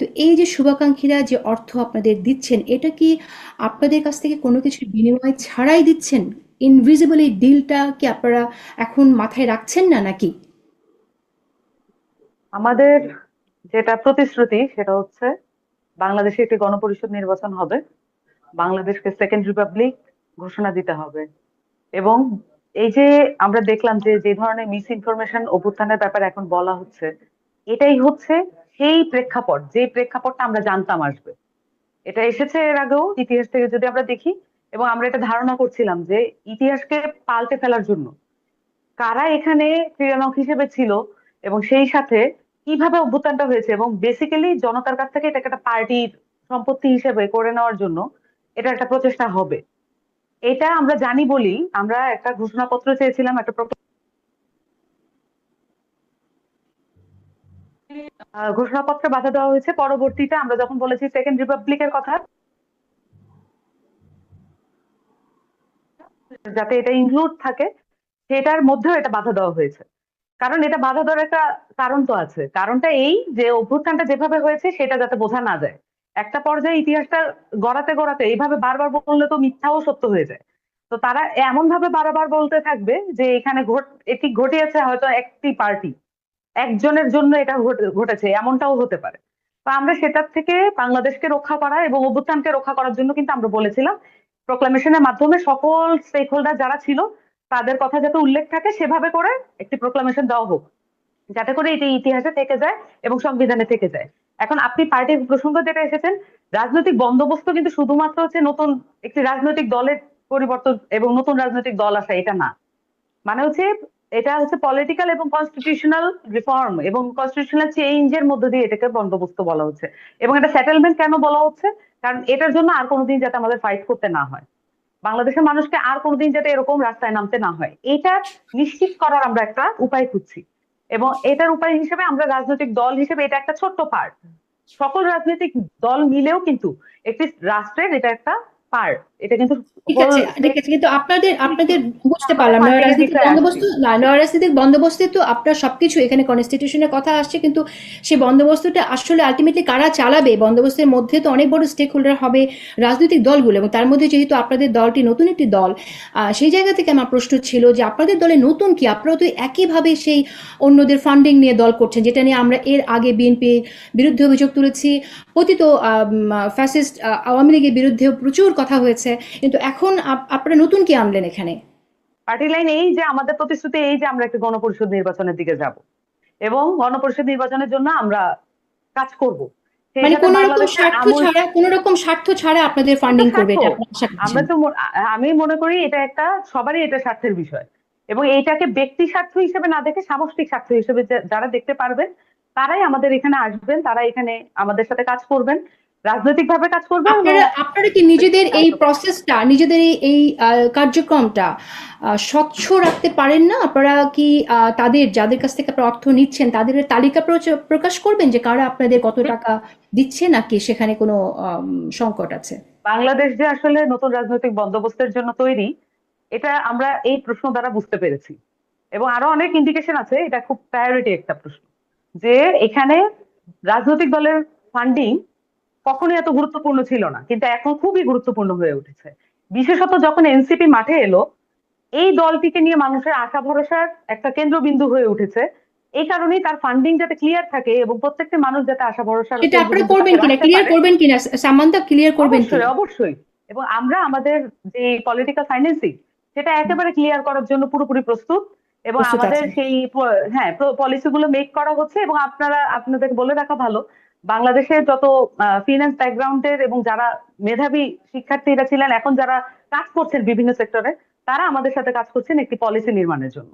তো এই যে শুভাকাঙ্ক্ষীরা যে অর্থ আপনাদের দিচ্ছেন, এটা কি আপনাদের কাছ থেকে কোনো কিছুর বিনিময় ছাড়াই দিচ্ছেন? ইনভিজিবল এই ডিলটা কি আপনারা এখন মাথায় রাখছেন না নাকি? আমাদের যেটা প্রতিশ্রুতি সেটা হচ্ছে বাংলাদেশে একটি গণপরিষদ নির্বাচন হবে। বাংলাদেশকে সেকেন্ড রিপাবলিক ঘোষণা দিতে হবে। এবং এই যে আমরা দেখলাম যে যে ধরনের মিস ইনফরমেশন অভ্যুত্থানের ব্যাপারে এখন বলা হচ্ছে, এটাই হচ্ছে সেই প্রেক্ষাপট, যে প্রেক্ষাপটটা আমরা জানতাম আসবে। এটা এসেছে এর আগেও ইতিহাস থেকে যদি আমরা দেখি, এবং আমরা এটা ধারণা করছিলাম যে ইতিহাসকে পাল্টে ফেলার জন্য কারা এখানে ক্রীড়ানক হিসেবে ছিল এবং সেই সাথে কীভাবে অভ্যুত্থানটা হয়েছে এবং বেসিক্যালি জনতার কাছ থেকে এটাকে একটা পার্টির সম্পত্তি হিসেবে করে নেওয়ার জন্য এটা একটা প্রচেষ্টা হবে। এটা আমরা জানি বলি আমরা একটা ঘোষণাপত্র চেয়েছিলাম, একটা ঘোষণাপত্রে বাধা দেওয়া হয়েছে। পরবর্তীতে আমরা যখন বলেছি সেকেন্ড রিপাবলিকের কথা, যাতে এটা ইনক্লুড থাকে, সেটার মধ্যেও এটা বাধা দেওয়া হয়েছে। কারণ এটা বাধা দেওয়ার একটা কারণ তো আছে। কারণটা এই যে অভ্যুত্থানটা যেভাবে হয়েছে, সেটা যাতে বোঝা না যায়। একটা পর্যায়ে ইতিহাসটা গড়াতে গড়াতে, এইভাবে বারবার বললে তো মিথ্যাও সত্য হয়ে যায়। তো তারা এমন ভাবে বারবার বলতে থাকবে যে এখানে এটি ঘটিয়েছে হয়তো একটি পার্টি। একজনের জন্য এটা ঘটেছে, এমনটাও হতে পারে। তো আমরা সেটার থেকে বাংলাদেশকে রক্ষা করা এবং অভ্যুত্থানকে রক্ষা করার জন্য কিন্তু আমরা বলেছিলাম প্রোক্লামেশনের মাধ্যমে সকল স্টেক হোল্ডার যারা ছিল, তাদের কথা যাতে উল্লেখ থাকে, সেভাবে করে একটি প্রোক্লামেশন দেওয়া হোক। যাতে করে এটি ইতিহাসে থেকে যায় এবং সংবিধানে থেকে যায়। এখন আপনি পার্টির প্রসঙ্গ যেটা এসেছেন, রাজনৈতিক বন্দোবস্ত কিন্তু শুধুমাত্র হচ্ছে নতুন একটি রাজনৈতিক দলের পরিবর্তন এবং নতুন রাজনৈতিক দল আসা, এটা না। মানে হচ্ছে এটা হচ্ছে পলিটিক্যাল এবং কনস্টিটিউশনাল রিফর্ম এবং কনস্টিটিউশনাল চেঞ্জের মধ্য দিয়ে এটাকে বন্দোবস্ত বলা হচ্ছে। এবং এটা সেটেলমেন্ট কেন বলা হচ্ছে? কারণ এটার জন্য আর কোনোদিন যাতে আমাদের ফাইট করতে না হয়। বাংলাদেশের মানুষকে আর কোনোদিন যাতে এরকম রাস্তায় নামতে না হয়। এটা নিশ্চিত করার আমরা একটা উপায় খুঁজছি। এবং এটার উপায় হিসেবে আমরা রাজনৈতিক দল হিসেবে এটা একটা ছোট্ট পার্ট সকল রাজনৈতিক দল মিলেও কিন্তু একটি রাষ্ট্রের এটা একটা পার্ট এটা কিন্তু ঠিক আছে ঠিক আছে কিন্তু আপনাদের আপনাদের বুঝতে পারলাম রাজনৈতিক বন্দোবস্ত রাজনৈতিক বন্দোবস্তে তো আপনার সবকিছু এখানে কনস্টিটিউশনের কথা আসছে কিন্তু সেই বন্দোবস্তটা আসলে আলটিমেটলি কারা চালাবে? বন্দোবস্তের মধ্যে তো অনেক বড় স্টেক হোল্ডার হবে রাজনৈতিক দলগুলো এবং তার মধ্যে যেহেতু আপনাদের দলটি নতুন একটি দল আহ, সেই জায়গা থেকে আমার প্রশ্ন ছিল যে আপনাদের দলে নতুন কি? আপনারা তো একইভাবে সেই অন্যদের ফান্ডিং নিয়ে দল করছেন যেটা নিয়ে আমরা এর আগে বিএনপির বিরুদ্ধে অভিযোগ তুলেছি পতিত ফ্যাসিস্ট আওয়ামী লীগের বিরুদ্ধেও প্রচুর কথা হয়েছে। কিন্তু এখন আপনারা নতুন কি আনলেন এখানে? পার্টি লাইন এই যে আমাদের প্রতিশ্রুতি এই যে আমরা একটা গণপরিষদ নির্বাচনের দিকে যাব। এবং গণপরিষদ নির্বাচনের জন্য আমরা কাজ করব। মানে কোন রকম স্বার্থ ছাড়া কোন রকম স্বার্থ ছাড়া আপনাদের ফান্ডিং করবে এটা আমরা তো আমি মনে করি এটা একটা সবারই এটা স্বার্থের বিষয়। এবং এইটাকে ব্যক্তি স্বার্থ হিসেবে না দেখে সামষ্টিক স্বার্থ হিসেবে যারা দেখতে পারবেন তারাই আমাদের এখানে আসবেন তারা এখানে আমাদের সাথে কাজ করবেন। রাজনৈতিক ভাবে কাজ করবেন আপনারা আপনারা কি নিজেদের এই প্রসেসটা নিজেদের এই- কার্যক্রমটা স্বচ্ছ রাখতে পারেন না? আপনারা কি তাদের যাদের কাছ থেকে আপনারা অর্থ নিচ্ছেন তাদের তালিকা প্রকাশ করবেন যে কারা আপনাদের কত টাকা দিচ্ছে নাকি সেখানে কোনো সংকট আছে? বাংলাদেশ যে আসলে নতুন রাজনৈতিক বন্দোবস্তের জন্য তৈরি এটা আমরা এই প্রশ্ন দ্বারা বুঝতে পেরেছি। এবং আরও অনেক ইন্ডিকেশন আছে এটা খুব প্রায়োরিটি একটা প্রশ্ন। যে এখানে রাজনৈতিক দলের ফান্ডিং কখনোই এত গুরুত্বপূর্ণ ছিল না কিন্তু এখন খুবই গুরুত্বপূর্ণ হয়ে উঠেছে। বিশেষত যখন এনসিপি মাঠে এলো এই দলটিকে নিয়ে মানুষের আশা ভরসার একটা কেন্দ্রবিন্দু হয়ে উঠেছে। এই কারণেই তার ফান্ডিং যাতে ক্লিয়ার থাকে এবং প্রত্যেকটি মানুষ যাতে আশা ভরসার সেটা আপনারা করবেন কিনা? ক্লিয়ার করবেন কিনা? সামান্তা ক্লিয়ার করবেন অবশ্যই কিনা? অবশ্যই। এবং আমরা আমাদের যে পলিটিক্যাল ফাইন্যান্সিং সেটা একেবারে ক্লিয়ার করার জন্য পুরোপুরি প্রস্তুত এবং আমাদের সেই হ্যাঁ পলিসি গুলো মেক করা হচ্ছে এবং আপনারা আপনাদের বলে রাখা ভালো বাংলাদেশের যত ফিনান্স ব্যাকগ্রাউন্ডের এবং যারা মেধাবী শিক্ষার্থীরা ছিলেন, এখন যারা কাজ করছেন বিভিন্ন সেক্টরে তারা আমাদের সাথে কাজ করছেন একটি পলিসি নির্মাণের জন্য।